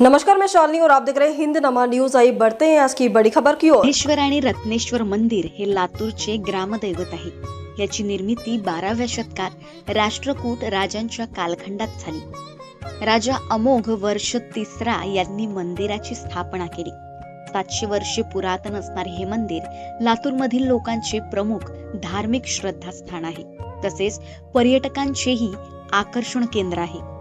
नमस्कार मैं शालिनी और आप देख रहे हैं हिंद नमा न्यूज। आई बढ़ते हैं आज की बड़ी खबर की ओर। आणि रत्नेश्वर मंदिर हे लातूरचे ग्रामदैवत आहे. याची निर्मिती बाराव्या शतकात राष्ट्रकूट राजांच्या कालखंडात झाली. राजा अमोघ वर्ष तिसरा यांनी मंदिराची स्थापना केली. सातशे वर्षे पुरातन असणारे हे मंदिर लातूरमधील लोकांचे प्रमुख धार्मिक श्रद्धास्थान आहे. तसेच पर्यटकांचेही आकर्षण केंद्र आहे.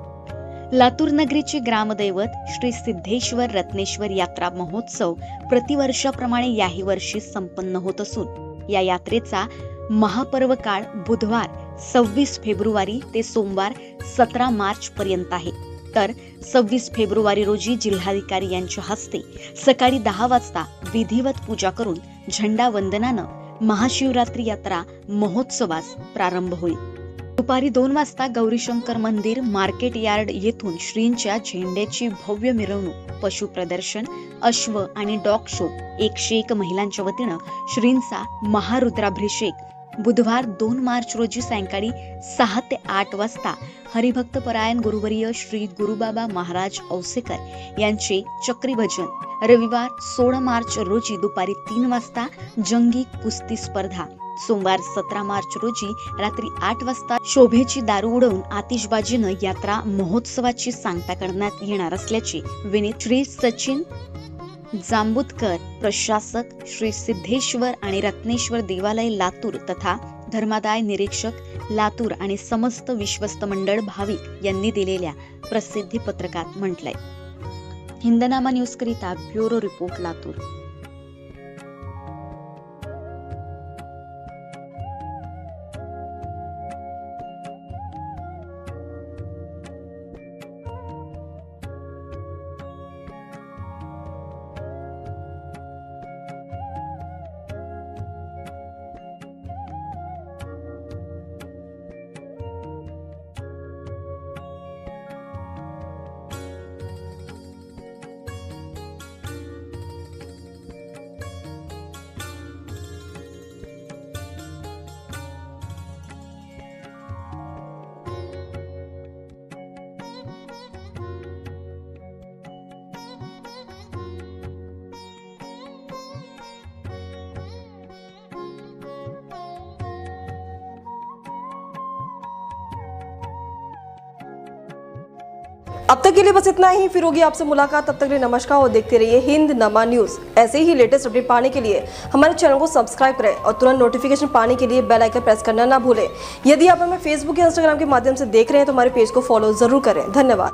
लातूर नगरीचे ग्रामदैवत श्री सिद्धेश्वर रत्नेश्वर यात्रा महोत्सव प्रतिवर्षाप्रमाणे याही वर्षी संपन्न होत असून या यात्रेचा महापर्व काळ बुधवार सव्वीस फेब्रुवारी ते सोमवार सतरा मार्च पर्यंत आहे. तर सव्वीस फेब्रुवारी रोजी जिल्हाधिकारी यांच्या हस्ते सकाळी दहा वाजता विधिवत पूजा करून झेंडा वंदनानं महाशिवरात्री यात्रा महोत्सवास प्रारंभ होईल. दुपारी दोन वाजता गौरीशंकर मंदिर मार्केट यार्ड येथून श्रींच्या झेंड्याची भव्य मिरवणूक पशु प्रदर्शन अश्व आणि डॉग शो एकशे एक महिलांच्या वतीनं श्रींचा महारुद्राभिषेक. बुधवार दोन मार्च रोजी सायंकाळी सहा ते आठ वाजता हरिभक्त परायण गुरुवर्य श्री गुरुबाबा महाराज औसेकर यांचे चक्री भजन रविवार सोळा मार्च रोजी दुपारी तीन वाजता जंगी कुस्ती स्पर्धा. सोमवार सतरा मार्च रोजी रात्री आठ वाजता शोभेची दारू उडवून आतिषबाजीनं यात्रा महोत्सवाची सांगता करण्यात येणार असल्याचे विनीत श्री सचिन जांबुतकर प्रशासक श्री सिद्धेश्वर आणि रत्नेश्वर देवालय लातूर तथा धर्मादाय निरीक्षक लातूर आणि समस्त विश्वस्त मंडळ भाविक यांनी दिलेल्या प्रसिद्धी पत्रकात म्हटलंय. हिंदनामा न्यूज करिता ब्युरो रिपोर्ट लातूर. अब तक के लिए बस इतना ही। फिर होगी आपसे मुलाकात। तब तक लिए नमस्कार और देखते रहिए हिंद नमा न्यूज़। ऐसे ही लेटेस्ट अपडेट पाने के लिए हमारे चैनल को सब्सक्राइब करें और तुरंत नोटिफिकेशन पाने के लिए बेल आइकन प्रेस करना ना भूलें। यदि आप हमें फेसबुक या इंस्टाग्राम के माध्यम से देख रहे हैं तो हमारे पेज को फॉलो ज़रूर करें। धन्यवाद।